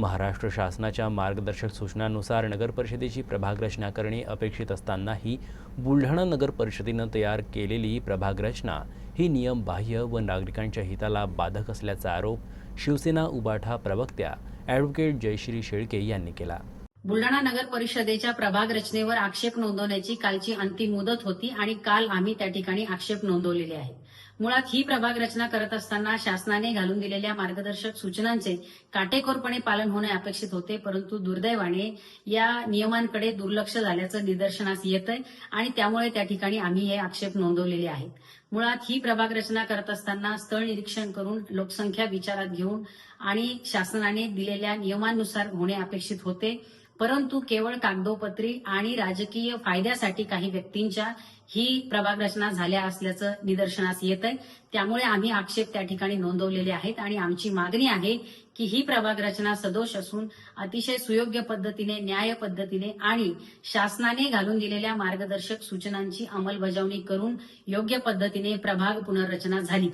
महाराष्ट्र शासनाच्या मार्गदर्शक सूचनांनुसार नगरपरिषदेची प्रभागरचना प्रभाग रचना करणे अपेक्षित असतानाही बुलढाणा नगर परिषदेनं तयार केलेली प्रभाग रचना ही नियमबाह्य व नागरिकांच्या हिताला बाधक असल्याचा आरोप शिवसेना उबाठा प्रवक्त्या ॲडव्होकेट जयश्री शेळके यांनी केला. बुलढाणा नगर परिषदेच्या प्रभाग रचनेवर आक्षेप नोंदवण्याची कालची अंतिम मुदत होती आणि काल आम्ही त्या ठिकाणी आक्षेप नोंदवलेले आहेत. मुळात ही प्रभाग रचना करत असताना शासनाने घालून दिलेल्या मार्गदर्शक सूचनांचे काटेकोरपणे पालन होणे अपेक्षित होते परंतु दुर्दैवाने या नियमांकडे दुर्लक्ष झाल्याचं निदर्शनास येत आहे आणि त्यामुळे त्या ठिकाणी आम्ही हे आक्षेप नोंदवलेले आहेत. मुळात ही प्रभाग रचना करत असताना स्थळ निरीक्षण करून लोकसंख्या विचारात घेऊन आणि शासनाने दिलेल्या नियमांनुसार होणे अपेक्षित होते. परंतु केवळ कागदोपत्री आणि राजकीय फायद्यासाठी काही व्यक्तींच्या ही प्रभाग रचना झाल्या असल्याचं निदर्शनास येत आहे त्यामुळे आम्ही आक्षेप त्या ठिकाणी नोंदवलेले आहेत आणि आमची मागणी आहे की ही प्रभाग रचना सदोष असून अतिशय सुयोग्य पद्धतीने न्याय पद्धतीने आणि शासनाने घालून दिलेल्या मार्गदर्शक सूचनांची अंमलबजावणी करून योग्य पद्धतीने प्रभाग पुनर्रचना झाली.